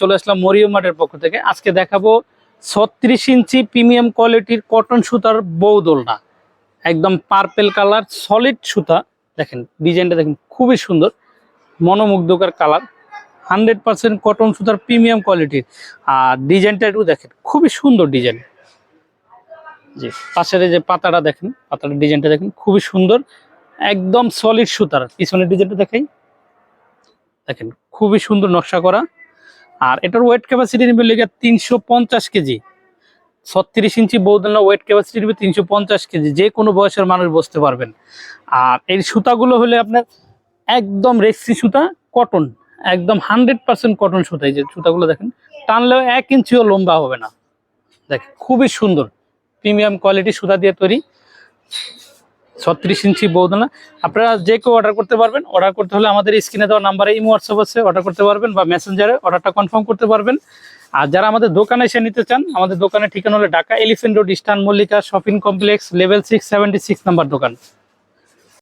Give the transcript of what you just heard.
চলে আসলাম মরিয়ম মাঠের পক্ষ থেকে। আজকে দেখাবো ছত্রিশ ইঞ্চি প্রিমিয়াম কোয়ালিটির কটন সুতার বৌদোলনা একদম পার্পেল কালার সলিড সুতা। দেখেন ডিজাইনটা দেখেন, খুবই সুন্দর, মনোমুগ্ধকর কালার হান্ড্রেড পার্সেন্ট কটন সুতার প্রিমিয়াম কোয়ালিটির আর ডিজাইনটা একটু দেখেন, খুবই সুন্দর ডিজাইন জি, পাশের যে পাতাটা দেখেন পাতার ডিজাইনটা দেখেন, খুবই সুন্দর। একদম সলিড সুতার। পিছনের ডিজাইনটা দেখাই। দেখেন, খুবই সুন্দর নকশা করা। আর এটার ওয়েট ক্যাপাসিটি নেবে লেগে তিনশো পঞ্চাশ কেজি। ছত্রিশ ইঞ্চি বৌদনা ওয়েট ক্যাপাসিটি নেবে তিনশো পঞ্চাশ কেজি। যে কোনো বয়সের মানুষ বসতে পারবেন। আর এই সুতাগুলো হলে আপনার একদম রেক্সি সুতা কটন একদম হান্ড্রেড পার্সেন্ট কটন সুতা। এই যে সুতাগুলো দেখেন, টানলেও এক ইঞ্চিও লম্বা হবে না। দেখেন, খুবই সুন্দর প্রিমিয়াম কোয়ালিটি সুতা দিয়ে তৈরি। ছত্রিশ ইঞ্চি বৌদনা আপনারা যে কেউ অর্ডার করতে পারবেন অর্ডার করতে হলে আমাদের স্ক্রিনে দেওয়া নাম্বারে ইমো হোয়াটসঅ্যাপ আছে অর্ডার করতে পারবেন বা মেসেঞ্জারে অর্ডারটা কনফার্ম করতে পারবেন। আর যারা আমাদের দোকানে এসে নিতে চান, আমাদের দোকানের ঠিকানা হলো Dhaka elephant road, eastern Mallika shopping complex level six seventy six number দোকান।